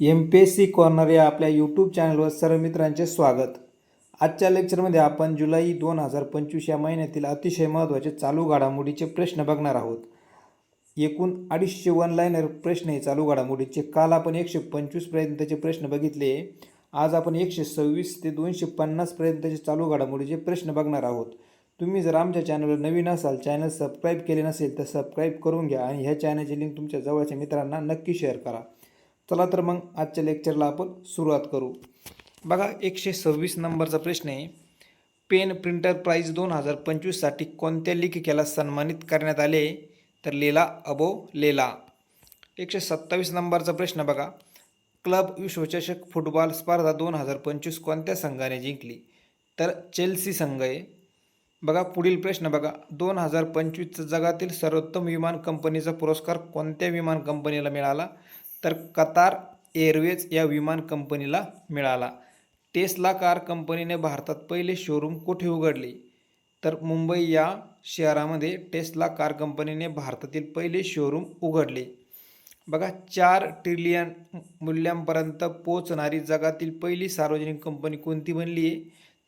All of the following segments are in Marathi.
M P S C corner या आपल्या यूट्यूब चॅनलवर सर्व मित्रांचे स्वागत. आजच्या लेक्चरमध्ये आपण जुलै दोन हजार पंचवीस या महिन्यातील अतिशय महत्त्वाचे चालू घडामोडीचे प्रश्न बघणार आहोत. एकूण अडीचशे वन लाईनर प्रश्न हे चालू घडामोडीचे. काल आपण एकशे पंचवीसपर्यंतचे प्रश्न बघितले. आज आपण एकशे सव्वीस ते दोनशे पन्नासपर्यंतचे चालू घडामोडीचे प्रश्न बघणार आहोत. तुम्ही जर आमच्या चॅनलवर नवीन असाल चॅनल सबस्क्राईब केले नसेल तर सबस्क्राईब करून घ्या आणि ह्या चॅनलची लिंक तुमच्या जवळच्या मित्रांना नक्की शेअर करा. चला तर मग आजच्या लेक्चरला आपण सुरुवात करू. बघा एकशे सव्वीस नंबरचा प्रश्न आहे. पेन प्रिंटर प्राईज दोन हजार पंचवीससाठी कोणत्या लेखिकेला सन्मानित करण्यात आले? तर लेला अबो लेला. एकशे सत्तावीस नंबरचा प्रश्न बघा. क्लब विश्वचषक फुटबॉल स्पर्धा दोन हजार पंचवीस कोणत्या संघाने जिंकली? तर चेल्सी संघ आहे. बघा पुढील प्रश्न बघा. दोन हजार पंचवीसचा जगातील सर्वोत्तम विमान कंपनीचा पुरस्कार कोणत्या विमान कंपनीला मिळाला? तर कतार एअरवेज या विमान कंपनीला मिळाला. टेस्ला कार कंपनीने भारतात पहिले शोरूम कुठे उघडले? तर मुंबई या शहरामध्ये टेस्ला कार कंपनीने भारतातील पहिले शोरूम उघडले. बघा चार ट्रिलियन मूल्यांपर्यंत पोचणारी जगातील पहिली सार्वजनिक कंपनी कोणती बनली आहे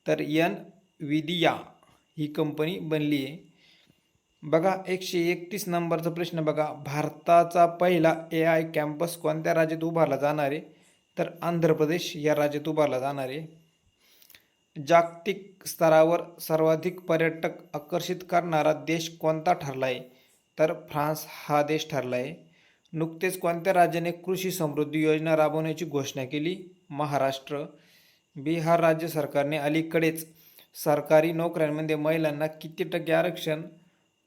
तर यन विदिया ही कंपनी बनली आहे बघा एकशे एकतीस नंबरचा प्रश्न बघा. भारताचा पहिला ए आय कॅम्पस कोणत्या राज्यात उभारला जाणार आहे? तर आंध्र प्रदेश या राज्यात उभारला जाणार आहे. जागतिक स्तरावर सर्वाधिक पर्यटक आकर्षित करणारा देश कोणता ठरला आहे? तर फ्रान्स हा देश ठरला आहे. नुकतेच कोणत्या राज्याने कृषी समृद्धी योजना राबवण्याची घोषणा केली? महाराष्ट्र. बिहार राज्य सरकारने अलीकडेच सरकारी नोकऱ्यांमध्ये महिलांना किती टक्के आरक्षण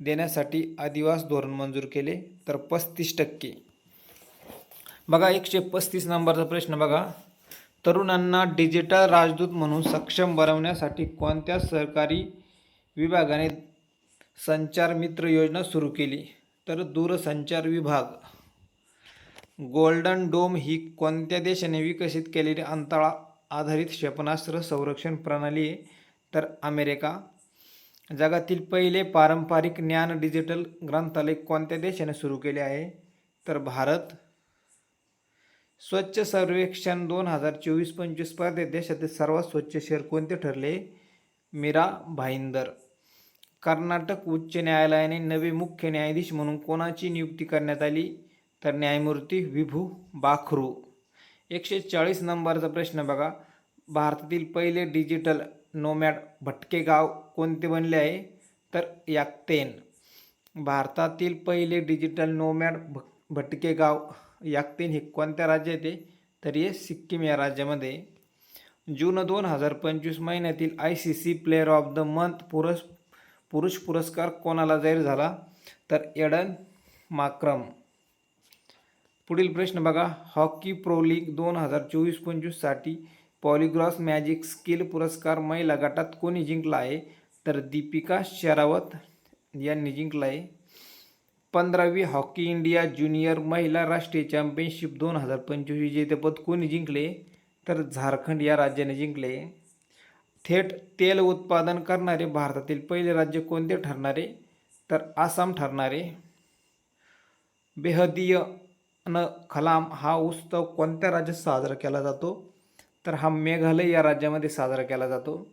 देण्यासाठी आदिवास धोरण मंजूर केले तर पस्तीस टक्के. बघा एकशे पस्तीस नंबरचा प्रश्न बघा. तरुणांना डिजिटल राजदूत म्हणून सक्षम बनवण्यासाठी कोणत्या सरकारी विभागाने संचार मित्र योजना सुरू केली? तर दूरसंचार विभाग. गोल्डन डोम ही कोणत्या देशाने विकसित केलेली अंतळा आधारित क्षेपणास्त्र संरक्षण प्रणाली आहे? तर अमेरिका जगातील पहिले पारंपरिक ज्ञान डिजिटल ग्रंथालय कोणत्या देशाने सुरू केले आहे? तर भारत स्वच्छ सर्वेक्षण दोन हजार चोवीस पंचवीस स्पर्धेत देशातील सर्वात स्वच्छ शहर कोणते ठरले? मीरा भाईंदर. कर्नाटक उच्च न्यायालयाने नवे मुख्य न्यायाधीश म्हणून कोणाची नियुक्ती करण्यात आली? तर न्यायमूर्ती विभू बाखरू. एकशे चाळीस नंबरचा प्रश्न बघा. भारतातील पहिले डिजिटल नोमॅड भटके गाव कोणते बनले आहे? तर याक्तेन. भारतातील पहिले डिजिटल नोमॅड भ भटके गाव याक्तेन हे कोणत्या राज्यात आहे तर हे सिक्कीम या राज्यामध्ये. जून दोन हजार पंचवीस महिन्यातील I C C player of the month पुरस पुरुष पुरस्कार कोणाला जाहीर झाला? तर एडन माक्रम. पुढील प्रश्न बघा. हॉकी प्रो लीग दोन हजार चोवीस पंचवीससाठी पॉलिग्रॉस मॅजिक स्किल पुरस्कार महिला गटात कोणी जिंकला आहे? तर दीपिका शेरावत यांनी जिंकला आहे. पंधरावी हॉकी इंडिया ज्युनियर महिला राष्ट्रीय चॅम्पियनशिप दोन हजार पंचवीस विजेतेपद कोणी जिंकले? तर झारखंड या राज्याने जिंकले थेट तेल उत्पादन करणारे भारतातील पहिले राज्य कोणते ठरणारे? तर आसाम ठरणारे. बेहदीय न खलाम हा उत्सव कोणत्या राज्यात साजरा केला जातो? तर हा मेघालय या राज्यामध्ये साजरा केला जातो.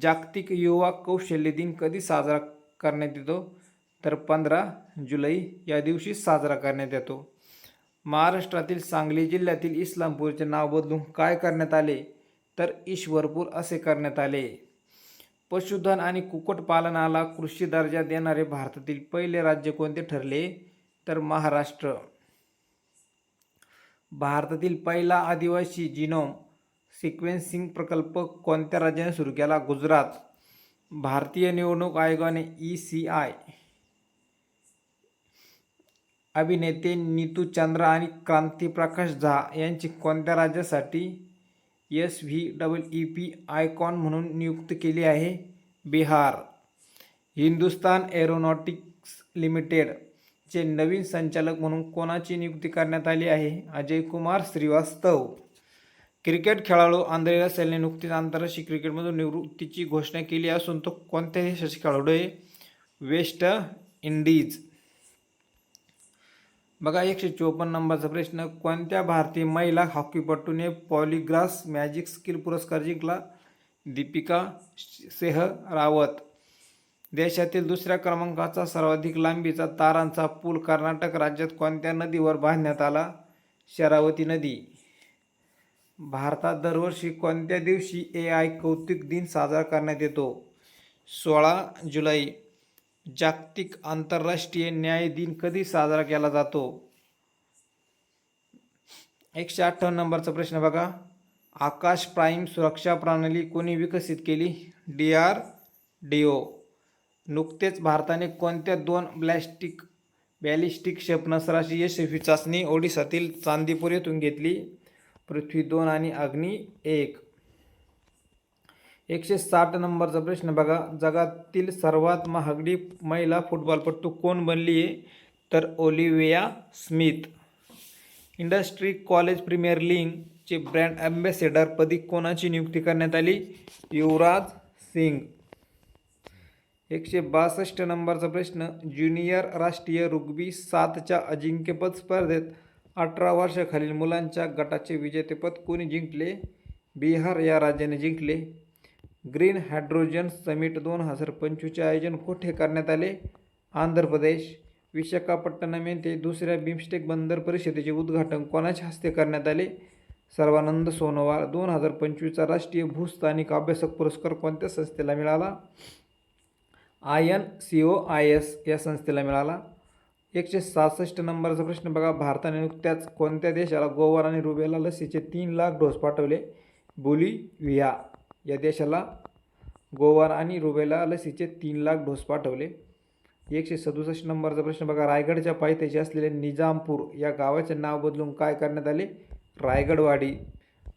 जागतिक युवा कौशल्य दिन कधी साजरा करण्यात येतो? तर पंधरा जुलै या दिवशी साजरा करण्यात येतो. महाराष्ट्रातील सांगली जिल्ह्यातील इस्लामपूरचे नाव बदलून काय करण्यात आले? तर ईश्वरपूर असे करण्यात आले. पशुधन आणि कुक्कुटपालनाला कृषी दर्जा देणारे भारतातील पहिले राज्य कोणते ठरले? तर महाराष्ट्र. भारतातील पहिला आदिवासी जिनोम सिक्वेन्सिंग प्रकल्प कोणत्या राज्याने सुरू केला? गुजरात. भारतीय निवडणूक आयोगाने ई सी आय अभिनेते नीतू चंद्रा आणि क्रांती प्रकाश झा यांची कोणत्या राज्यासाठी S V double E P icon म्हणून नियुक्त केली आहे? बिहार. हिंदुस्तान एरोनॉटिक्स लिमिटेडचे नवीन संचालक म्हणून कोणाची नियुक्ती करण्यात आली आहे? अजय कुमार श्रीवास्तव. क्रिकेट खेळाडू आंद्रे रसेलने नुकतीच आंतरराष्ट्रीय क्रिकेटमधून निवृत्तीची घोषणा केली असून तो कोणत्या देशाचे खेळाडू आहे वेस्ट इंडिज. बघा एकशे चोपन्न नंबरचा प्रश्न कोणत्या भारतीय महिला हॉकीपटूने पॉलिग्रास मॅजिक स्किल पुरस्कार जिंकला? दीपिका सेह रावत. देशातील दुसऱ्या क्रमांकाचा सर्वाधिक लांबीचा तारांचा पूल कर्नाटक राज्यात कोणत्या नदीवर बांधण्यात आला? शरावती नदी. भारतात दरवर्षी कोणत्या दिवशी ए आय कौतिक दिन साजरा करण्यात येतो? सोळा जुलै जागतिक आंतरराष्ट्रीय न्याय दिन कधी साजरा केला जातो? एकशे अठ्ठावन्न नंबरचा प्रश्न बघा. आकाश प्राईम सुरक्षा प्रणाली कोणी विकसित केली? D R D O. नुकतेच भारताने कोणत्या दोन ब्लॅस्टिक बॅलिस्टिक क्षेपणास्त्राची यशस्वी चाचणी ओडिसातील चांदीपूर येथून घेतली? पृथ्वी दोन आणि अग्नी एक. एकशे साठ नंबरचा प्रश्न बघा. जगातील सर्वात महागडी महिला फुटबॉलपटू कोण बनली आहे? तर Olivia Smith. Industry college premier लीगचे brand ॲम्बॅसेडरपदी कोणाची नियुक्ती करण्यात आली? युवराज सिंग. एकशे बासष्ट नंबरचा प्रश्न ज्युनियर राष्ट्रीय रुग्बी सातच्या अजिंक्यपद स्पर्धेत अठरा वर्षाखालील मुलांच्या गटाचे विजेतेपद कोणी जिंकले? बिहार या राज्याने जिंकले. ग्रीन हायड्रोजन समिट दोन हजार पंचवीसचे आयोजन कुठे करण्यात आले? आंध्र प्रदेश. विशाखापट्टणम येथे दुसऱ्या बिमस्टेक बंदर परिषदेचे उद्घाटन कोणाच्या हस्ते करण्यात आले? सर्वानंद सोनोवाल दोन हजार पंचवीसचा राष्ट्रीय भूस्थानिक अभ्यासक पुरस्कार कोणत्या संस्थेला मिळाला? I N C O I S या संस्थेला मिळाला. एकशे सहासष्ट नंबरचा प्रश्न बघा. भारताने नुकत्याच कोणत्या देशाला गोवर आणि रुबेला लसीचे तीन लाख डोस पाठवले? बोलिव्हिया. या देशाला गोवर आणि रुबेला लसीचे तीन लाख डोस पाठवले. एकशे सदुसष्ट नंबरचा प्रश्न बघा. रायगडच्या पायथ्याशी असलेले निजामपूर या गावाचे नाव बदलून काय करण्यात आले? रायगडवाडी.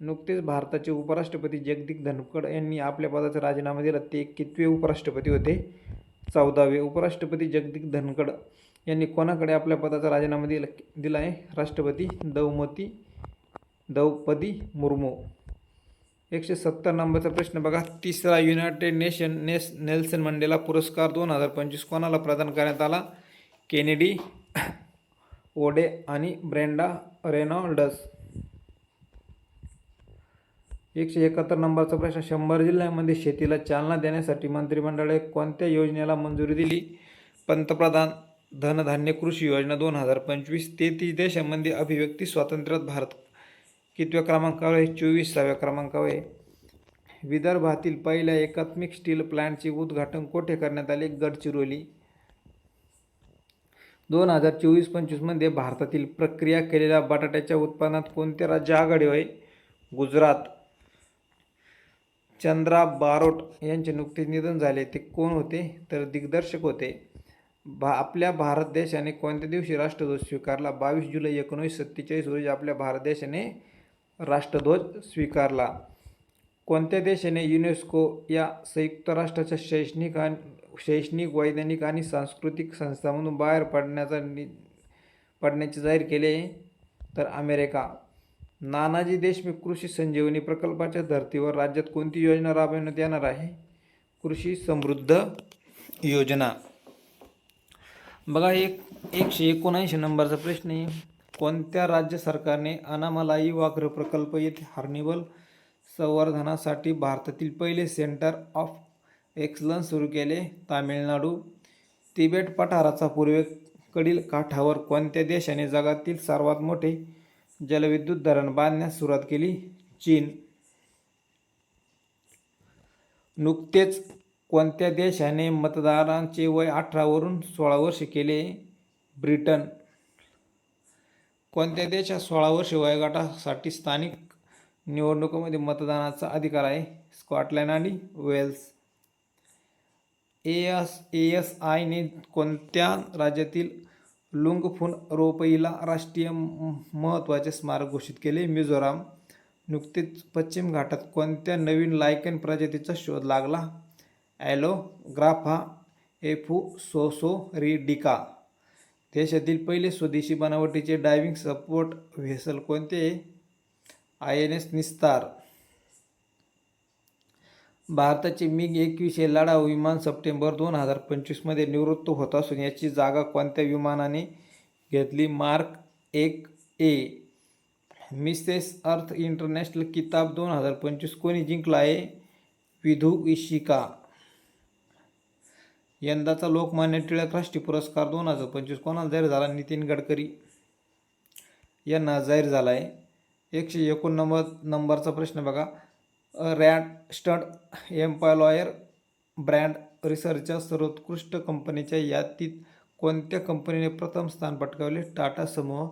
नुकतेच भारताचे उपराष्ट्रपती जगदीप धनखड यांनी आपल्या पदाचा राजीनामा दिला. ते कितवे उपराष्ट्रपती होते. चौदावे उपराष्ट्रपती जगदीप धनखड. यांनी कोणाकडे आपल्या पदाचा राजीनामा दिला दिला आहे? राष्ट्रपती द्रौमती द्रौपदी मुर्मू. एकशे सत्तर नंबरचा प्रश्न बघा. तिसरा युनायटेड नेशन नेस नेल्सन मंडेला पुरस्कार दोन हजार पंचवीस कोणाला प्रदान करण्यात आला? केनेडी ओडे आणि ब्रेंडा रेनॉल्डस. एकशे एकाहत्तर नंबरचा प्रश्न शंभर जिल्ह्यांमध्ये शेतीला चालना देण्यासाठी मंत्रिमंडळाने कोणत्या योजनेला मंजुरी दिली? पंतप्रधान धनधान्य कृषी योजना दोन हजार पंचवीस तेहतीस देशांमध्ये अभिव्यक्ती स्वातंत्र्यात भारत. कितव्या क्रमांकावर आहे? चोवीसाव्या क्रमांकावर आहे. विदर्भातील पहिल्या एकात्मिक स्टील प्लॅन्टचे उद्घाटन कोठे करण्यात आले? गडचिरोली. दोन हजार चोवीस पंचवीसमध्ये भारतातील प्रक्रिया केलेल्या बटाट्याच्या उत्पादनात कोणते राज्य आघाडी आहे? गुजरात. चंद्रा बारोट यांचे नुकतेच निधन झाले. ते कोण होते? तर दिग्दर्शक होते. भा आपल्या भारत देशाने कोणत्या दिवशी राष्ट्रध्वज स्वीकारला? बावीस जुलै एकोणीसशे सत्तेचाळीस रोजी आपल्या भारत देशाने राष्ट्रध्वज स्वीकारला. कोणत्या देशाने युनेस्को या संयुक्त राष्ट्राच्या शैक्षणिक आणि शैक्षणिक वैज्ञानिक आणि सांस्कृतिक संस्थांमधून बाहेर पडण्याचा नि पडण्याचे जाहीर केले? तर अमेरिका. नानाजी देशमुख कृषी संजीवनी प्रकल्पाच्या धर्तीवर राज्यात कोणती योजना राबविण्यात येणार आहे? कृषी समृद्ध योजना. बघा एक एकशे एकोणऐंशी नंबरचा प्रश्न आहे. कोणत्या राज्य सरकारने अनामलाई वाघ्र प्रकल्प येथे हार्निवल संवर्धनासाठी भारतातील पहिले सेंटर ऑफ एक्सलन्स सुरू केले? तामिळनाडू तिबेट पठाराचा पूर्वेकडील काठावर कोणत्या देशाने जगातील सर्वात मोठे जलविद्युत धरण बांधण्यास सुरुवात केली? चीन. नुकतेच कोणत्या देशाने मतदारांचे वय अठरावरून सोळा वर्षे केले? ब्रिटन. कोणत्या देशात सोळा वर्षे वयोगटासाठी स्थानिक निवडणुकीमध्ये मतदानाचा अधिकार आहे? स्कॉटलँड आणि Wales. A S A S आयने कोणत्या राज्यातील लुंगफुन रोपईला राष्ट्रीय महत्त्वाचे स्मारक घोषित केले? मिझोराम. नुकतेच पश्चिम घाटात कोणत्या नवीन लायकन प्रजातीचा शोध लागला? ॲलोग्राफा एफू सोसो रिडिका. देशातील पहिले स्वदेशी बनावटीचे डायव्हिंग सपोर्ट व्हेसल कोणते? I N S Nistar. भारताचे मिग एकवीस हे लढाऊ विमान सप्टेंबर दोन हजार पंचवीसमध्ये निवृत्त होत असून याची जागा कोणत्या विमानाने घेतली? मार्क एक ए. मिसेस अर्थ इंटरनॅशनल किताब दोन हजार पंचवीस कोणी जिंकला आहे? विधू इशिका. यंदाचा लोकमान्य टिळक राष्ट्रीय पुरस्कार दोन हजार पंचवीस कोणाला जाहीर झाला? नितीन गडकरी यांना जाहीर झाला आहे एकशे एकोणनव्वद नंबरचा प्रश्न बघा. रॅड स्टड एम्प्लॉयर ब्रँड रिसर्चच्या सर्वोत्कृष्ट कंपनीच्या यादीत कोणत्या कंपनीने प्रथम स्थान पटकावले? टाटा समूह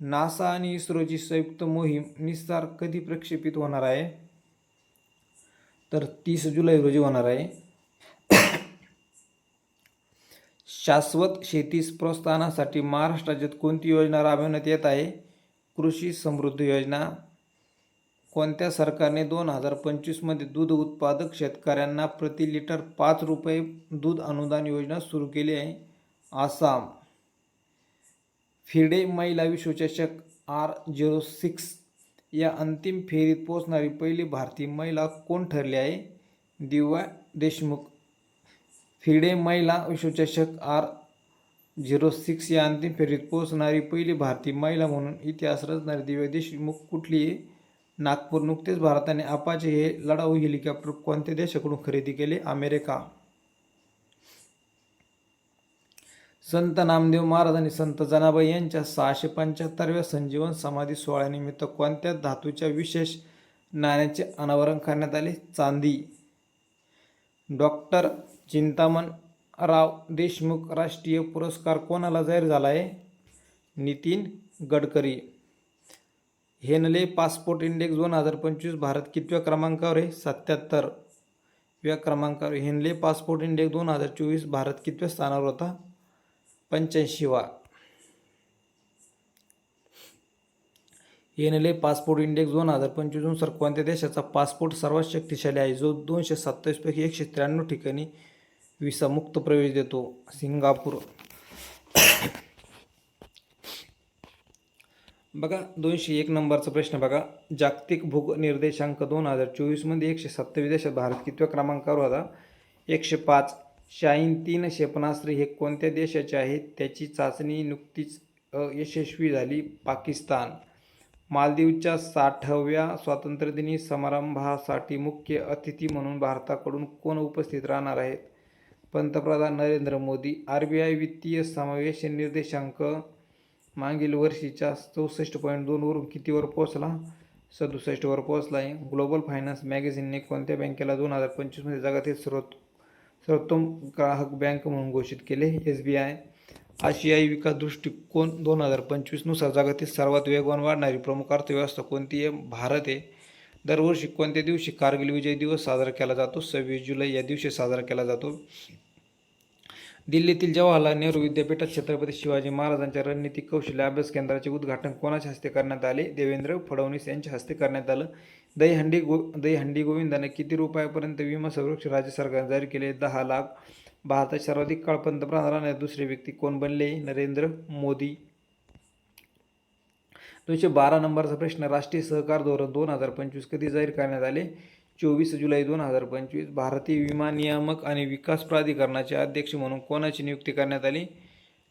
नासा आणि इस्रोची संयुक्त मोहीम निस्तार कधी प्रक्षेपित होणार आहे? तर तीस जुलै रोजी होणार आहे. शाश्वत शेतीस प्रोत्साहनासाठी महाराष्ट्र राज्यात कोणती योजना राबविण्यात येत आहे? कृषी समृद्धी योजना. कोणत्या सरकारने दोन हजार पंचवीसमध्ये दूध उत्पादक शेतकऱ्यांना प्रति लिटर पाच रुपये दूध अनुदान योजना सुरू केली आहे? आसाम. फिडे महिला विश्वचषक आर झिरो सिक्स या अंतिम फेरीत पोहोचणारी पहिली भारतीय महिला कोण ठरली आहे? दिव्या देशमुख फिडे महिला विश्वचषक आर झिरो सिक्स या अंतिम फेरीत पोहोचणारी पहिली भारतीय महिला म्हणून इतिहास रचणारी दिव्या देशमुख कुठली आहे नागपूर नुकतेच भारताने अपाचे हे लढाऊ हेलिकॉप्टर कोणत्या देशाकडून खरेदी केले? अमेरिका. संत नामदेव महाराज आणि संत जनाबाई यांच्या सहाशे पंच्याहत्तरव्या संजीवन समाधी सोहळ्यानिमित्त कोणत्या धातूच्या विशेष नाण्याचे अनावरण करण्यात आले? चांदी. डॉक्टर चिंतामण राव देशमुख राष्ट्रीय पुरस्कार कोणाला जाहीर झाला आहे Nitin Gadkari. Henley passport index दोन हजार पंचवीस भारत कितव्या क्रमांकावर आहे? सत्याहत्तर. व्या क्रमांकावर हेनले पासपोर्ट इंडेक्स दोन हजार चोवीस भारत कितव्या स्थानावर होता? पंच्याऐंशीवा हेनले पासपोर्ट इंडेक्स दोन हजार पंचवीसनुसार कोणत्या देशाचा पासपोर्ट सर्वात शक्तिशाली आहे? जो दोनशे सत्तावीसपैकी एकशे त्र्याण्णव ठिकाणी विसामुक्त प्रवेश देतो. सिंगापूर. बघा दोनशे एक नंबरचा प्रश्न बघा. जागतिक भूग निर्देशांक दोन हजार चोवीसमध्ये एकशे सत्तावीस देशात भारत कितव्या क्रमांकावर होता? एकशे पाच शाईन तीन क्षेपणास्त्रे हे कोणत्या देशाचे आहेत त्याची चाचणी नुकतीच यशस्वी झाली. पाकिस्तान. मालदीवच्या साठाव्या स्वातंत्र्यदिनी समारंभासाठी मुख्य अतिथी म्हणून भारताकडून कोण उपस्थित राहणार आहेत? पंतप्रधान Narendra Modi R B I वित्तीय समावेश निर्देशांक मागील वर्षीच्या चौसष्ट पॉईंट दोनवरून कितीवर पोहोचला? सदुसष्टवर पोहोचला आहे. ग्लोबल फायनान्स मॅगझिनने कोणत्या बँकेला दोन हजार पंचवीसमध्ये जगातील सर्वोत् सर्वोत्तम ग्राहक बँक म्हणून घोषित केले? एस बी आय आशियाई विकास दृष्टिकोन दोन हजार पंचवीसनुसार जगातील सर्वात वेगवान वाढणारी प्रमुख अर्थव्यवस्था कोणती आहे? भारत आहे. दरवर्षी कोणत्या दिवशी कारगिल विजय दिवस साजरा केला जातो? सव्वीस जुलै या दिवशी साजरा केला जातो. दिल्लीतील जवाहरलाल नेहरू विद्यापीठात छत्रपती शिवाजी महाराजांच्या रणनीती कौशल्य अभ्यास केंद्राचे उद्घाटन कोणाच्या हस्ते करण्यात आले? देवेंद्र फडणवीस यांच्या हस्ते करण्यात आलं. दहीहंडी गो दहीहंडी गोविंदाने किती रुपयापर्यंत विमा संरक्षण राज्य सरकारने जारी केले? दहा लाख. भारतात सर्वाधिक काळ पंतप्रधान राहणारे दुसरे व्यक्ती कोण बनले? नरेंद्र मोदी. दोनशे बारा नंबरचा प्रश्न राष्ट्रीय सहकार धोरण दोन हजार पंचवीस कधी जाहीर करण्यात आले? चोवीस जुलै दोन हजार पंचवीस भारतीय विमा नियामक आणि विकास प्राधिकरणाचे अध्यक्ष म्हणून कोणाची नियुक्ती करण्यात आली?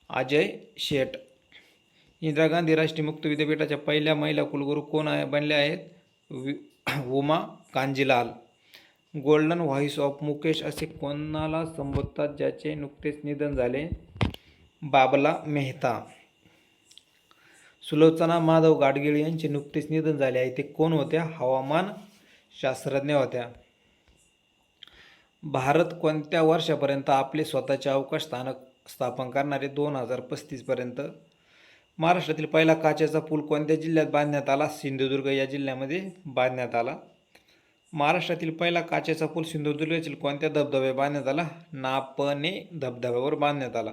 अजय शेट. इंदिरा गांधी राष्ट्रीय मुक्त विद्यापीठाच्या पहिल्या महिला कुलगुरू कोण आहे? बनल्या आहेत V Uma Kanjilal. Golden voice of Mukesh असे कोणाला संबोधतात? ज्याचे नुकतेच निधन झाले बाबला मेहता. सुलोचना माधव गाडगीळ यांचे नुकतेच निधन झाले आहे. ते कोण होत्या? हवामान शास्त्रज्ञ होत्या. भारत कोणत्या वर्षापर्यंत आपले स्वतःचे अवकाश स्थानक स्थापन करणारे? दोन हजार पस्तीसपर्यंत महाराष्ट्रातील पहिला काचेचा पूल कोणत्या जिल्ह्यात बांधण्यात आला? सिंधुदुर्ग या जिल्ह्यामध्ये बांधण्यात आला. महाराष्ट्रातील पहिला काचेचा पूल सिंधुदुर्ग येथील कोणत्या धबधब्यावर बांधण्यात आला? नापणे धबधब्यावर बांधण्यात आला.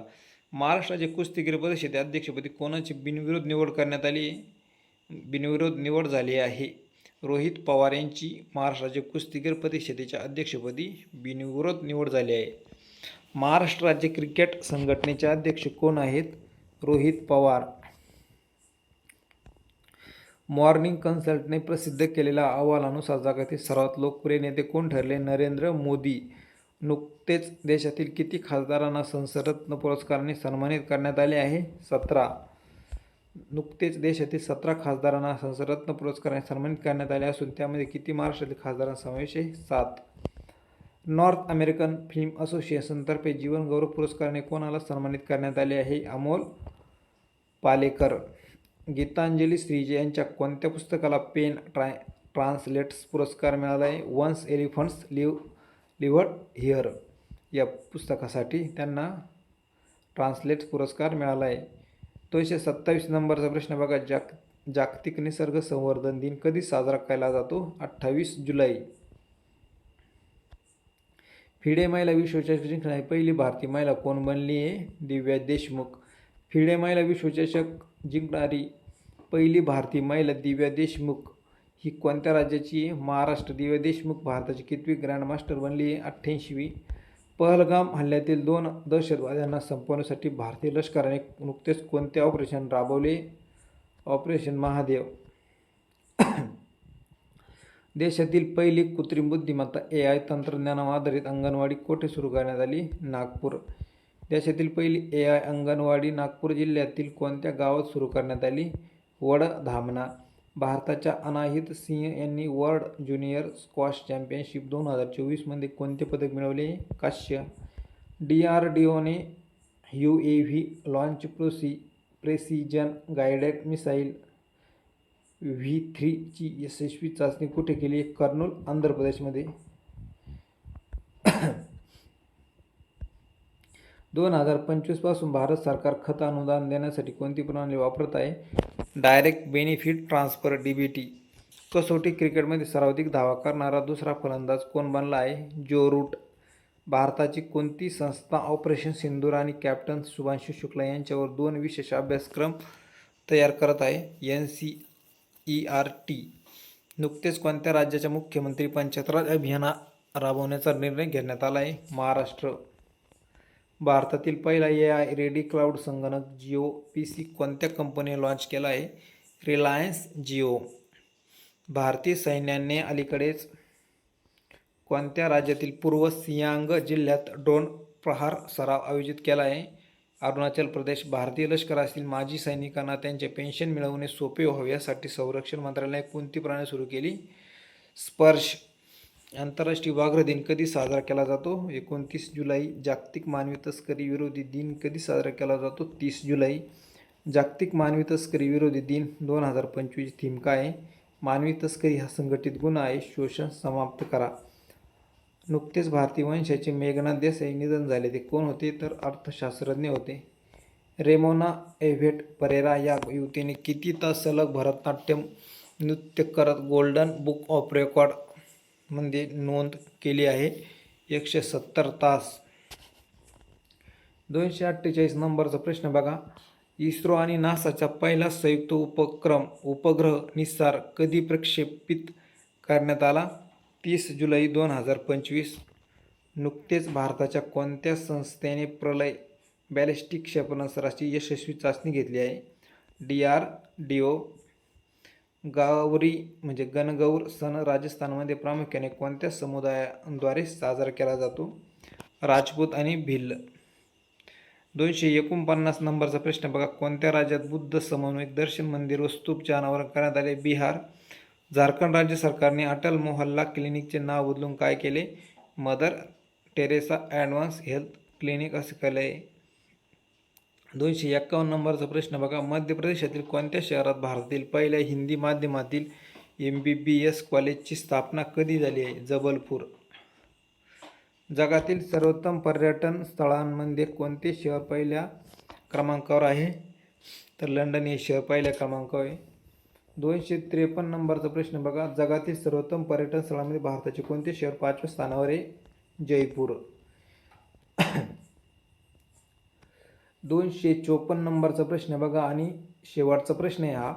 महाराष्ट्राचे कुस्तीगीर परिषदे अध्यक्षपदी कोणाची बिनविरोध निवड करण्यात आली? बिनविरोध निवड झाली आहे. रोहित पवार यांची महाराष्ट्राचे कुस्तीगीर परिषदेच्या अध्यक्षपदी बिनविरोध निवड झाली आहे. महाराष्ट्र राज्य क्रिकेट संघटनेचे अध्यक्ष कोण आहेत? रोहित पवार. मॉर्निंग कन्सल्टने प्रसिद्ध केलेल्या अहवालानुसार जगातील सर्वात लोकप्रिय नेते कोण ठरले? नरेंद्र मोदी. नुकतेच देशातील किती खासदारांना संसदरत्न पुरस्काराने सन्मानित करण्यात आले आहे? सतरा. नुकतेच देशातील सतरा खासदारांना संसदरत्न पुरस्काराने सन्मानित करण्यात आले असून त्यामध्ये किती महाराष्ट्रातील खासदारांचा समावेश आहे? सात. नॉर्थ अमेरिकन फिल्म असोसिएशनतर्फे जीवन गौरव पुरस्काराने कोणाला सन्मानित करण्यात आले आहे? अमोल पालेकर. गीतांजली श्रीजे यांच्या कोणत्या पुस्तकाला पेन ट्राय ट्रान्सलेट्स पुरस्कार मिळाला आहे? Once elephants live lived here या पुस्तकासाठी त्यांना ट्रान्सलेट पुरस्कार मिळाला आहे दोनशे सत्तावीस नंबरचा प्रश्न बघा. जाग जागतिक निसर्ग संवर्धन दिन कधी साजरा केला जातो? अठ्ठावीस जुलै. फिडे महिला विश्वचषक जिंकणारी पहिली भारतीय महिला कोण बनली आहे? दिव्या देशमुख. फिडे महिला विश्वचषक जिंकणारी पहिली भारतीय महिला दिव्या देशमुख. ही कोणत्या राज्याची? महाराष्ट्र. दिव्य देशमुख भारताची कितवी ग्रँडमास्टर बनली? आहे अठ्ठ्याऐंशीवी. पहलगाम हल्ल्यातील दोन दहशतवाद्यांना संपवण्यासाठी भारतीय लष्कराने नुकतेच कोणते ऑपरेशन राबवले? ऑपरेशन महादेव. देशातील पहिली कृत्रिम बुद्धिमत्ता ए आय तंत्रज्ञानावर आधारित अंगणवाडी कोठे सुरू करण्यात आली? नागपूर. देशातील पहिली ए आय अंगणवाडी नागपूर जिल्ह्यातील कोणत्या गावात सुरू करण्यात आली? वडधामणा. भारताच्या अनाहित सिंह यांनी वर्ल्ड ज्युनियर स्क्वॉश चॅम्पियनशिप दोन हजार चोवीसमध्ये कोणते पदक मिळवले? काश्य. डी आर डी ओने यू ए व्ही लॉन्च प्रोसी प्रेसिजन गायडेड मिसाईल व्ही थ्रीची यशस्वी चाचणी कुठे केली? कर्नूल आंध्र प्रदेशमध्ये. दोन हजार पंचवीसपासून भारत सरकार खत अनुदान देण्यासाठी कोणती प्रणाली वापरत आहे? Direct benefit transfer D B T कसोटी क्रिकेटमध्ये सर्वाधिक धावा करणारा दुसरा फलंदाज कोण बनला आहे? जो रूट भारताची कोणती संस्था ऑपरेशन सिंदूर आणि कॅप्टन शुभांशु शुक्ला यांच्यावर दोन विशेष अभ्यासक्रम तयार करत आहे? N C E R T नुकतेच कोणत्या राज्याच्या मुख्यमंत्री पंचायतराज अभियाना राबवण्याचा निर्णय घेण्यात आला आहे? महाराष्ट्र. भारतातील पहिला ए आय रेडी क्लाउड संगणक जिओ पी सी कोणत्या कंपनीने लॉन्च केला आहे? रिलायन्स जिओ. भारतीय सैन्याने अलीकडेच कोणत्या राज्यातील पूर्व सियांग जिल्ह्यात ड्रोन प्रहार सराव आयोजित केला आहे? अरुणाचल प्रदेश भारतीय लष्करातील माजी सैनिकांना त्यांचे पेन्शन मिळवणे सोपे व्हावे यासाठी संरक्षण मंत्रालयाने कोणती प्रणाली सुरू केली? स्पर्श आंतरराष्ट्रीय व्याघ्र दिन कधी साजरा केला जातो? एकोणतीस जुलै जागतिक मानवी तस्करी विरोधी दिन कधी साजरा केला जातो? तीस जुलै जागतिक मानवी तस्करी विरोधी दिन दोन हजार पंचवीस थीम काय आहे? मानवी तस्करी हा संघटित गुन्हा आहे. शोषण समाप्त करा. नुकतेच भारतीय वंशाचे मेघनाथ देसाई निधन झाले. ते कोण होते? तर अर्थशास्त्रज्ञ होते. रेमोना एव्हेट परेरा या युवतीने किती तास सलग भरतनाट्यम नृत्य करत गोल्डन बुक ऑफ रेकॉर्ड मध्ये नोंद केली आहे. एकशे सत्तर तास. दोनशे अठ्ठेचाळीस नंबरचा प्रश्न बघा. इस्रो आणि नासाचा पहिला संयुक्त उपक्रम उपग्रह निस्सार कधी प्रक्षेपित करण्यात आला? तीस जुलै दोन हजार पंचवीस. नुकतेच भारताच्या कोणत्या संस्थेने प्रलय बॅलिस्टिक क्षेपणास्त्राची यशस्वी चाचणी घेतली आहे? D R D O Gavari म्हणजे गणगौर सण राजस्थानमध्ये प्रामुख्याने कोणत्या समुदायाद्वारे साजरा केला जातो? राजपूत आणि भिल्ल. दोनशे एकोणपन्नास नंबरचा प्रश्न बघा. कोणत्या राज्यात बुद्ध समन्वयक दर्शन मंदिर व स्तूपचे अनावरण करण्यात आले? बिहार. झारखंड राज्य सरकारने अटल मोहल्ला क्लिनिकचे नाव बदलून काय केले? Mother Teresa advance health clinic असे केले. आहे दोनशे एक्कावन्न नंबरचा प्रश्न बघा. मध्य प्रदेशातील कोणत्या शहरात भारतातील पहिल्या हिंदी माध्यमातील एम बी बी एस कॉलेजची स्थापना कधी झाली आहे? जबलपूर. जगातील सर्वोत्तम पर्यटन स्थळांमध्ये कोणते शहर पहिल्या क्रमांकावर आहे? तर लंडन हे शहर पहिल्या क्रमांकावर आहे. दोनशे त्रेपन्न नंबरचा प्रश्न बघा. जगातील सर्वोत्तम पर्यटन स्थळामध्ये भारताचे कोणते शहर पाचव्या स्थानावर आहे? जयपूर. दोनशे चोपन्न नंबरचा प्रश्न बघा आणि शेवटचा प्रश्न आहे हा.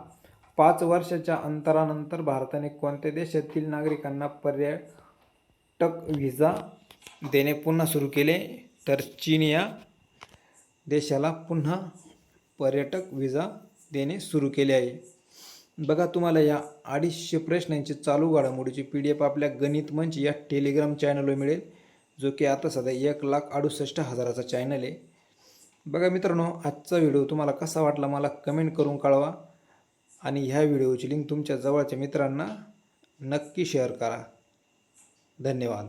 पाच वर्षाच्या अंतरानंतर भारताने कोणत्या देशातील नागरिकांना पर्यटक व्हिसा देणे पुन्हा सुरू केले? तर चीन या देशाला पुन्हा पर्यटक व्हिसा देणे सुरू केले आहे. बघा तुम्हाला या अडीचशे प्रश्नांची चालू घडामोडीची पी डी एफ आपल्या गणित मंच या टेलिग्राम चॅनलवर मिळेल जो की आता सध्या एक लाख अडुसष्ट हजाराचा चॅनल आहे. बघा मित्रांनो आजचा व्हिडिओ तुम्हाला कसा वाटला मला कमेंट करून कळवा आणि ह्या व्हिडिओची लिंक तुमच्या जवळच्या मित्रांना नक्की शेअर करा. धन्यवाद.